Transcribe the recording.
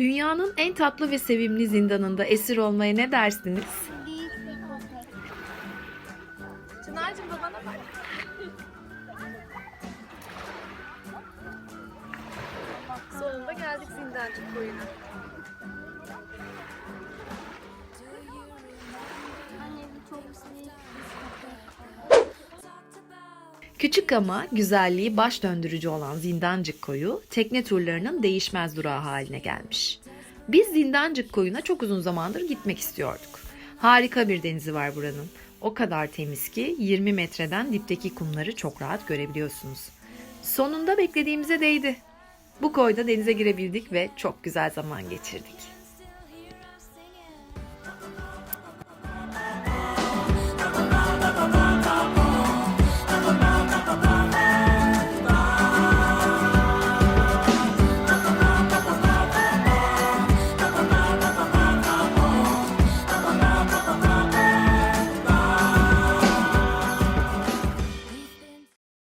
Dünyanın en tatlı ve sevimli zindanında esir olmaya ne dersiniz? Çınar'cığım babana bak. Sonunda geldik zindancık koyuna. Küçük ama güzelliği baş döndürücü olan Zindancık Koyu tekne turlarının değişmez durağı haline gelmiş. Biz Zindancık Koyu'na çok uzun zamandır gitmek istiyorduk. Harika bir denizi var buranın. O kadar temiz ki 20 metreden dipteki kumları çok rahat görebiliyorsunuz. Sonunda beklediğimize değdi. Bu koyda denize girebildik ve çok güzel zaman geçirdik.